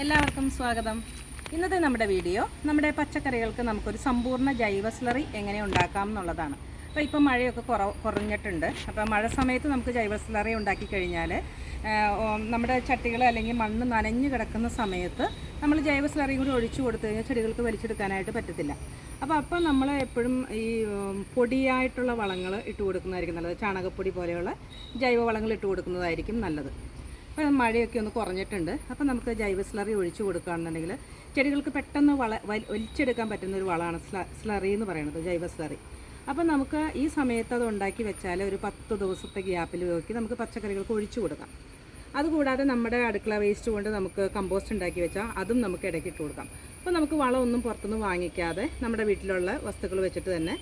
എല്ലാവർക്കും സ്വാഗതം. ഇന്നത്തെ നമ്മുടെ വീഡിയോ നമ്മുടെ പച്ചക്കറികൾക്ക് നമുക്കൊരു സമ്പൂർണ ജൈവ സ്ലറി എങ്ങനെ ഉണ്ടാക്കാം എന്നുള്ളതാണ്. അപ്പോൾ ഇപ്പം മഴയൊക്കെ കുറ കുറഞ്ഞിട്ടുണ്ട്. അപ്പോൾ മഴ സമയത്ത് നമുക്ക് ജൈവ സ്ലറി ഉണ്ടാക്കി കഴിഞ്ഞാൽ നമ്മുടെ ചട്ടികൾ അല്ലെങ്കിൽ മണ്ണ് നനഞ്ഞു കിടക്കുന്ന സമയത്ത് നമ്മൾ ജൈവ സ്ലറിയും കൂടി ഒഴിച്ചു കൊടുത്തു കഴിഞ്ഞാൽ ചെടികൾക്ക് വലിച്ചെടുക്കാനായിട്ട് പറ്റത്തില്ല. അപ്പോൾ അപ്പം നമ്മൾ എപ്പോഴും ഈ പൊടിയായിട്ടുള്ള വളങ്ങൾ ഇട്ട് കൊടുക്കുന്നതായിരിക്കും നല്ലത്. ചാണകപ്പൊടി പോലെയുള്ള ജൈവ വളങ്ങൾ ഇട്ട് കൊടുക്കുന്നതായിരിക്കും നല്ലത്. അപ്പോൾ മഴയൊക്കെ ഒന്ന് കുറഞ്ഞിട്ടുണ്ട്. അപ്പോൾ നമുക്ക് ജൈവ സ്ലറി ഒഴിച്ചു കൊടുക്കുകയാണെന്നുണ്ടെങ്കിൽ ചെടികൾക്ക് പെട്ടെന്ന് വള വലി- വലിച്ചെടുക്കാൻ പറ്റുന്ന ഒരു വളമാണ് സ്ല സ്ലറി എന്ന് പറയുന്നത് ജൈവ സ്ലറി അപ്പോൾ നമുക്ക് ഈ സമയത്ത് അത് ഉണ്ടാക്കി വെച്ചാൽ ഒരു പത്ത് ദിവസത്തെ ഗ്യാപ്പിൽ നോക്കി നമുക്ക് പച്ചക്കറികൾക്ക് ഒഴിച്ചു കൊടുക്കാം. അതുകൂടാതെ നമ്മുടെ അടുക്കള വേസ്റ്റ് കൊണ്ട് നമുക്ക് കമ്പോസ്റ്റ് ഉണ്ടാക്കി വെച്ചാൽ അതും നമുക്ക് ഇടയ്ക്ക് ഇട്ട് കൊടുക്കാം. അപ്പോൾ നമുക്ക് വളമൊന്നും പുറത്തുനിന്ന് വാങ്ങിക്കാതെ നമ്മുടെ വീട്ടിലുള്ള വസ്തുക്കൾ വെച്ചിട്ട് തന്നെ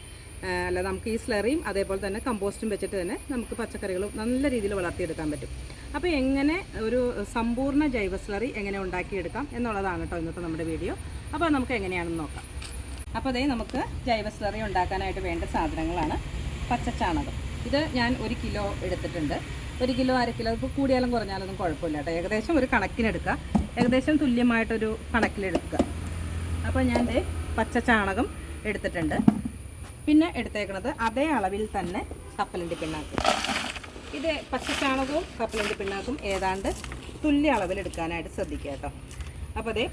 അല്ല നമുക്ക് ഈ സ്ലറിയും അതേപോലെ തന്നെ കമ്പോസ്റ്റും വെച്ചിട്ട് തന്നെ നമുക്ക് പച്ചക്കറികൾ നല്ല രീതിയിൽ വളർത്തിയെടുക്കാൻ പറ്റും. അപ്പോൾ എങ്ങനെ ഒരു സമ്പൂർണ ജൈവ സ്ലറി എങ്ങനെ ഉണ്ടാക്കിയെടുക്കാം എന്നുള്ളതാണ് കേട്ടോ ഇന്നത്തെ നമ്മുടെ വീഡിയോ. അപ്പോൾ നമുക്ക് എങ്ങനെയാണെന്ന് നോക്കാം. അപ്പോൾ അതേ നമുക്ക് ജൈവ സ്ലറി ഉണ്ടാക്കാനായിട്ട് വേണ്ട സാധനങ്ങളാണ് പച്ചച്ചാണകം. ഇത് ഞാൻ ഒരു കിലോ എടുത്തിട്ടുണ്ട്. ഒരു കിലോ അര കിലോ ഇപ്പോൾ കൂടിയാലും കുറഞ്ഞാലൊന്നും കുഴപ്പമില്ല കേട്ടോ ഏകദേശം ഒരു കണക്കിനെടുക്കുക. ഏകദേശം തുല്യമായിട്ടൊരു കണക്കിലെടുക്കുക. അപ്പോൾ ഞാൻ പച്ച ചാണകം എടുത്തിട്ടുണ്ട്. പിന്നെ എടുത്തേക്കുന്നത് അതേ അളവിൽ തന്നെ കപ്പലണ്ടി പിണ്ണാക്ക്. ഇത് പച്ച ചാണകവും കപ്പലണ്ടി പിണ്ണാക്കും ഏതാണ്ട് തുല്യ അളവിൽ എടുക്കാനായിട്ട് ശ്രദ്ധിക്കുക കേട്ടോ. അപ്പോൾ അതേ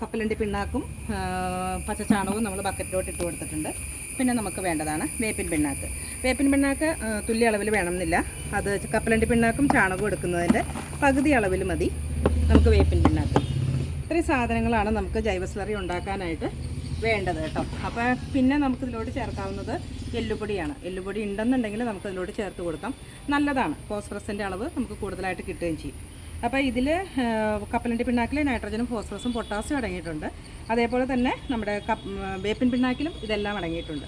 കപ്പലണ്ടി പിണ്ണാക്കും പച്ചച്ചാണകവും പച്ച ചാണകവും നമ്മൾ ബക്കറ്റിലോട്ട് ഇട്ട് കൊടുത്തിട്ടുണ്ട്. പിന്നെ നമുക്ക് വേണ്ടതാണ് വേപ്പിൻ പിണ്ണാക്ക്. വേപ്പിൻ പിണ്ണാക്ക് തുല്യ അളവിൽ വേണമെന്നില്ല. അത് കപ്പലണ്ടി പിണ്ണാക്കും ചാണകവും എടുക്കുന്നതിന്റെ പകുതി അളവിൽ മതി നമുക്ക് വേപ്പിൻ പിണ്ണാക്ക്. ഇത്രയും സാധനങ്ങളാണ് നമുക്ക് ജൈവ സ്ലറി ഉണ്ടാക്കാനായിട്ട് വേണ്ടത് കേട്ടോ. അപ്പോൾ പിന്നെ നമുക്ക് ഇതിലോട്ട് ചേർക്കാവുന്നത് എല്ലുപൊടിയാണ്. എല്ലുപൊടി ഉണ്ടെന്നുണ്ടെങ്കിൽ നമുക്ക് അതിലോട്ട് ചേർത്ത് കൊടുക്കാം. നല്ലതാണ്. ഫോസ്ഫറസിന്റെ അളവ് നമുക്ക് കൂടുതലായിട്ട് കിട്ടുകയും ചെയ്യും. അപ്പോൾ ഇതിൽ കപ്പലണ്ടി പിണ്ണാക്കിൽ നൈട്രജനും ഫോസ്ഫറസും പൊട്ടാസ്യം അടങ്ങിയിട്ടുണ്ട്. അതേപോലെ തന്നെ നമ്മുടെ വേപ്പിൻ പിണ്ണാക്കിലും ഇതെല്ലാം അടങ്ങിയിട്ടുണ്ട്.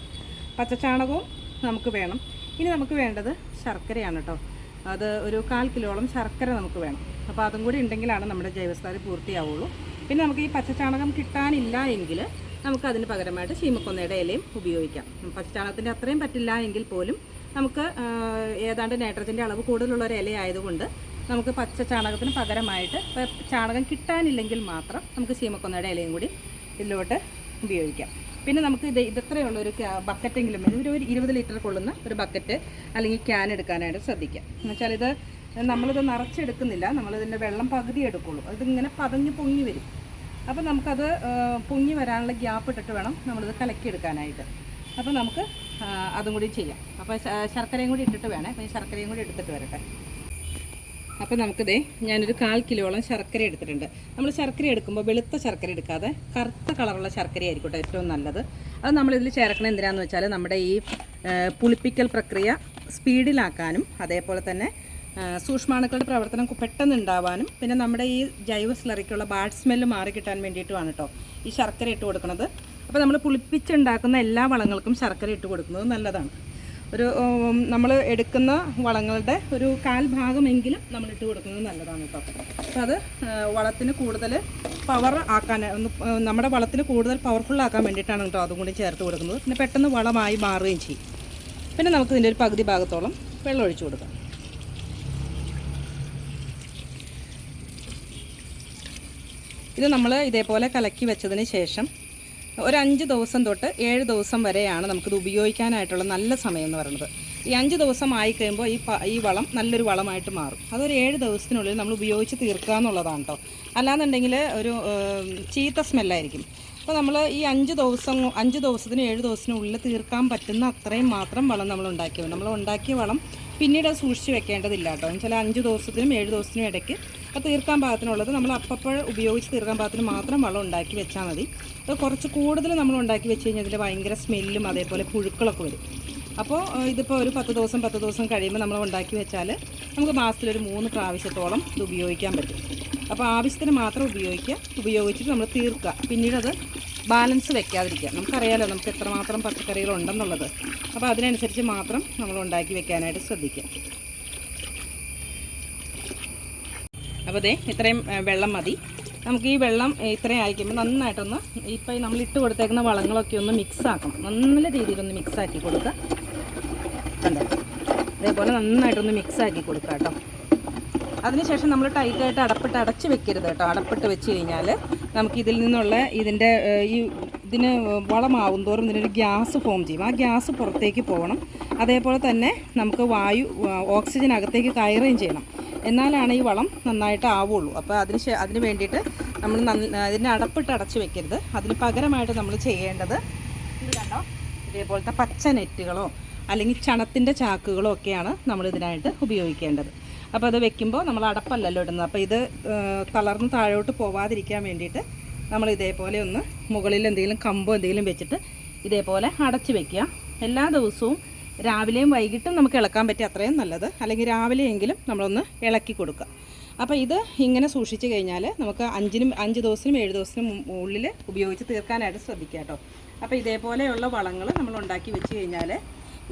പച്ചച്ചാണകവും നമുക്ക് വേണം. ഇനി നമുക്ക് വേണ്ടത് ശർക്കരയാണ് കേട്ടോ. അത് ഒരു കാൽ കിലോളം ശർക്കര നമുക്ക് വേണം. അപ്പോൾ അതും കൂടി ഉണ്ടെങ്കിലാണ് നമ്മുടെ ജൈവസ്ഥാരി പൂർത്തിയാവുള്ളൂ. പിന്നെ നമുക്ക് ഈ പച്ചച്ചാണകം കിട്ടാനില്ല എങ്കിൽ നമുക്ക് അതിന് പകരമായിട്ട് ചീമക്കൊന്നയുടെ ഇലയും ഉപയോഗിക്കാം. പച്ചച്ചാണകത്തിന്റെ അത്രയും പറ്റില്ല എങ്കിൽ പോലും നമുക്ക് ഏതാണ്ട് നൈട്രജന്റെ അളവ് കൂടുതലുള്ള ഒരു ഇലയായതുകൊണ്ട് നമുക്ക് പച്ച ചാണകത്തിന് പകരമായിട്ട് ചാണകം കിട്ടാനില്ലെങ്കിൽ മാത്രം നമുക്ക് ചീമക്കൊന്നയുടെ ഇലയും കൂടി ഇതിലോട്ട് ഉപയോഗിക്കാം. പിന്നെ നമുക്ക് ഇത് ഇതത്രയുള്ള ഒരു ബക്കറ്റെങ്കിലും ഒരു ഒരു ഇരുപത് ലിറ്റർ കൊള്ളുന്ന ഒരു ബക്കറ്റ് അല്ലെങ്കിൽ ക്യാൻ എടുക്കാനായിട്ട് ശ്രദ്ധിക്കാം. എന്ന് വെച്ചാൽ ഇത് നമ്മളിത് നിറച്ചെടുക്കുന്നില്ല. നമ്മളിതിന്റെ വെള്ളം പകുതി എടുക്കുള്ളൂ. അതിങ്ങനെ പതഞ്ഞ് പൊങ്ങി വരും. അപ്പോൾ നമുക്കത് പൊങ്ങി വരാനുള്ള ഗ്യാപ്പ് ഇട്ടിട്ട് വേണം നമ്മളിത് കലക്കിയെടുക്കാനായിട്ട്. അപ്പോൾ നമുക്ക് അതും കൂടി ചെയ്യാം. അപ്പോൾ ശർക്കരയും കൂടി ഇട്ടിട്ട് വേണേ. അപ്പോൾ ശർക്കരയും കൂടി എടുത്തിട്ട് വരട്ടെ. അപ്പോൾ നമുക്കിതേ ഞാനൊരു കാൽ കിലോളം ശർക്കര എടുത്തിട്ടുണ്ട്. നമ്മൾ ശർക്കര എടുക്കുമ്പോൾ വെളുത്ത ശർക്കര എടുക്കാതെ കറുത്ത കളറുള്ള ശർക്കര ആയിരിക്കട്ടെ ഏറ്റവും നല്ലത്. അത് നമ്മളിതിൽ ചേർക്കണം എന്തിനാന്ന് വെച്ചാൽ നമ്മുടെ ഈ പുളിപ്പിക്കൽ പ്രക്രിയ സ്പീഡിലാക്കാനും അതേപോലെ തന്നെ സൂക്ഷ്മാണുക്കളുടെ പ്രവർത്തനം പെട്ടെന്ന് ഉണ്ടാവാനും പിന്നെ നമ്മുടെ ഈ ജൈവ സ്ലറിക്കുള്ള ബാഡ് സ്മെല്ല് മാറി കിട്ടാൻ വേണ്ടിയിട്ടുമാണ് കേട്ടോ ഈ ശർക്കര ഇട്ട് കൊടുക്കുന്നത്. അപ്പോൾ നമ്മൾ പുളിപ്പിച്ചുണ്ടാക്കുന്ന എല്ലാ വളങ്ങൾക്കും ശർക്കര ഇട്ട് കൊടുക്കുന്നത് നല്ലതാണ്. ഒരു നമ്മൾ എടുക്കുന്ന വളങ്ങളുടെ ഒരു കാൽ ഭാഗമെങ്കിലും നമ്മൾ ഇട്ട് കൊടുക്കുന്നത് നല്ലതാണ് കേട്ടോ അപ്പോൾ അത് വളത്തിന് കൂടുതൽ പവർ ആക്കാൻ നമ്മുടെ വളത്തിന് കൂടുതൽ പവർഫുൾ ആക്കാൻ വേണ്ടിയിട്ടാണ് കേട്ടോ അതും കൂടി ചേർത്ത് കൊടുക്കുന്നത്. പിന്നെ പെട്ടെന്ന് വളമായി മാറുകയും ചെയ്യും. പിന്നെ നമുക്ക് ഇതിന്റെ ഒരു പകുതി ഭാഗത്തോളം വെള്ളം ഒഴിച്ചു കൊടുക്കാം. ഇത് നമ്മൾ ഇതേപോലെ കലക്കി വെച്ചതിന് ശേഷം ഒരു അഞ്ച് ദിവസം തൊട്ട് ഏഴ് ദിവസം വരെയാണ് നമുക്കിത് ഉപയോഗിക്കാനായിട്ടുള്ള നല്ല സമയം എന്ന് പറയുന്നത്. ഈ അഞ്ച് ദിവസം ആയി കഴിയുമ്പോൾ ഈ ഈ വളം നല്ലൊരു വളമായിട്ട് മാറും. അതൊരു ഏഴ് ദിവസത്തിനുള്ളിൽ നമ്മൾ ഉപയോഗിച്ച് തീർക്കുക എന്നുള്ളതാണ് കേട്ടോ അല്ലാന്നുണ്ടെങ്കിൽ ഒരു ചീത്ത സ്മെല്ലായിരിക്കും. അപ്പോൾ നമ്മൾ ഈ അഞ്ച് ദിവസം അഞ്ച് ദിവസത്തിന് ഏഴ് ദിവസത്തിനുള്ളിൽ തീർക്കാൻ പറ്റുന്ന അത്രയും മാത്രം വളം നമ്മൾ ഉണ്ടാക്കിയത് നമ്മൾ ഉണ്ടാക്കിയ വളം പിന്നീട് സൂക്ഷിച്ച് വെക്കേണ്ടതില്ല കേട്ടോ ചില അഞ്ച് ദിവസത്തിനും ഏഴ് ദിവസത്തിനും ഇടയ്ക്ക് അത് തീർക്കാൻ പാകത്തിനുള്ളത് നമ്മൾ അപ്പപ്പോൾ ഉപയോഗിച്ച് തീർക്കാൻ പാകത്തിന് മാത്രം വെള്ളം ഉണ്ടാക്കി വെച്ചാൽ മതി. അത് കുറച്ച് കൂടുതൽ നമ്മൾ ഉണ്ടാക്കി വെച്ച് കഴിഞ്ഞാൽ അതിൽ ഭയങ്കര സ്മെല്ലും അതേപോലെ പുഴുക്കളൊക്കെ വരും. അപ്പോൾ ഇതിപ്പോൾ ഒരു പത്ത് ദിവസം പത്ത് ദിവസം കഴിയുമ്പോൾ നമ്മൾ ഉണ്ടാക്കി വെച്ചാൽ നമുക്ക് മാസത്തിലൊരു മൂന്ന് പ്രാവശ്യത്തോളം ഇത് ഉപയോഗിക്കാൻ പറ്റും. അപ്പോൾ ആവശ്യത്തിന് മാത്രം ഉപയോഗിക്കുക ഉപയോഗിച്ചിട്ട് നമ്മൾ തീർക്കുക. പിന്നീട് അത് ബാലൻസ് വെക്കാതിരിക്കുക. നമുക്കറിയാലോ നമുക്ക് എത്രമാത്രം പച്ചക്കറികൾ ഉണ്ടെന്നുള്ളത്. അപ്പോൾ അതിനനുസരിച്ച് മാത്രം നമ്മൾ ഉണ്ടാക്കി വെക്കാനായിട്ട് ശ്രദ്ധിക്കുക. അപ്പോൾ ദേ ഇത്രയും വെള്ളം മതി. നമുക്ക് ഈ വെള്ളം ഇത്രയും ആയിക്കുമ്പോൾ നന്നായിട്ടൊന്ന് ഇപ്പോൾ നമ്മൾ ഇട്ട് കൊടുത്തേക്കുന്ന വളങ്ങളൊക്കെ ഒന്ന് മിക്സ് ആക്കണം. നല്ല രീതിയിലൊന്ന് മിക്സ് ആക്കി കൊടുക്കുക. കണ്ടോ? അതേപോലെ നന്നായിട്ടൊന്ന് മിക്സ് ആക്കി കൊടുക്കുക കേട്ടോ. അതിനുശേഷം നമ്മൾ ടൈറ്റായിട്ട് അടപ്പിട്ട് അടച്ച് വെക്കരുത് കേട്ടോ. അടപ്പിട്ട് വെച്ച് കഴിഞ്ഞാൽ നമുക്ക് ഇതിൽ നിന്നുള്ള ഇതിന്റെ ഈ ഇതിന് വളമാവും തോറും ഇതിനൊരു ഗ്യാസ് ഫോം ചെയ്യും. ആ ഗ്യാസ് പുറത്തേക്ക് പോകണം. അതേപോലെ തന്നെ നമുക്ക് വായു ഓക്സിജൻ അകത്തേക്ക് കയറുകയും ചെയ്യണം. എന്നാലാണ് ഈ വളം നന്നായിട്ട് ആവുള്ളൂ. അപ്പോൾ അതിന് അതിന് വേണ്ടിയിട്ട് നമ്മൾ അതിനെ അടപ്പിട്ട് അടച്ച് വെക്കരുത്. അതിന് പകരമായിട്ട് നമ്മൾ ചെയ്യേണ്ടത് കണ്ടോ? ഇതേപോലത്തെ പച്ച നെറ്റുകളോ അല്ലെങ്കിൽ ചണത്തിന്റെ ചാക്കുകളോ ഒക്കെയാണ് നമ്മൾ ഇതിനായിട്ട് ഉപയോഗിക്കേണ്ടത്. അപ്പോൾ അത് വെക്കുമ്പോൾ നമ്മൾ അടപ്പല്ലല്ലോ ഇടുന്നത്. അപ്പോൾ ഇത് തളർന്ന് താഴോട്ട് പോവാതിരിക്കാൻ വേണ്ടിയിട്ട് നമ്മൾ ഇതേപോലെ ഒന്ന് മുകളിൽ എന്തെങ്കിലും കമ്പോ എന്തെങ്കിലും വെച്ചിട്ട് ഇതേപോലെ അടച്ച് വെക്കുക. എല്ലാ ദിവസവും രാവിലെയും വൈകിട്ടും നമുക്ക് ഇളക്കാൻ പറ്റിയ അത്രയും നല്ലത്. അല്ലെങ്കിൽ രാവിലെയെങ്കിലും നമ്മളൊന്ന് ഇളക്കി കൊടുക്കുക. അപ്പോൾ ഇത് ഇങ്ങനെ സൂക്ഷിച്ച് കഴിഞ്ഞാൽ നമുക്ക് അഞ്ചിനും അഞ്ച് ദിവസത്തിനും ഏഴ് ദിവസത്തിനും ഉള്ളിൽ ഉപയോഗിച്ച് തീർക്കാനായിട്ട് ശ്രദ്ധിക്കുക കേട്ടോ. അപ്പോൾ ഇതേപോലെയുള്ള വളങ്ങൾ നമ്മൾ ഉണ്ടാക്കി വെച്ച് കഴിഞ്ഞാൽ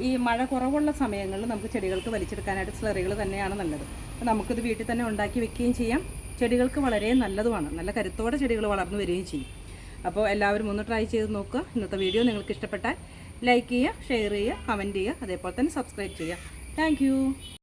ഈ മഴ കുറവുള്ള സമയങ്ങളിൽ നമുക്ക് ചെടികൾക്ക് വലിച്ചെടുക്കാനായിട്ട് സ്ലറികൾ തന്നെയാണ് നല്ലത്. അപ്പോൾ നമുക്കിത് വീട്ടിൽ തന്നെ ഉണ്ടാക്കി വെക്കുകയും ചെയ്യാം. ചെടികൾക്ക് വളരെ നല്ലതുമാണ്. നല്ല കരുത്തോടെ ചെടികൾ വളർന്നു വരികയും ചെയ്യും. അപ്പോൾ എല്ലാവരും ഒന്ന് ട്രൈ ചെയ്ത് നോക്കുക. ഇന്നത്തെ വീഡിയോ നിങ്ങൾക്ക് ഇഷ്ടപ്പെട്ടാൽ ലൈക്ക് ചെയ്യുക ഷെയർ ചെയ്യുക കമന്റ് ചെയ്യുക അതേപോലെ തന്നെ സബ്സ്ക്രൈബ് ചെയ്യുക. താങ്ക്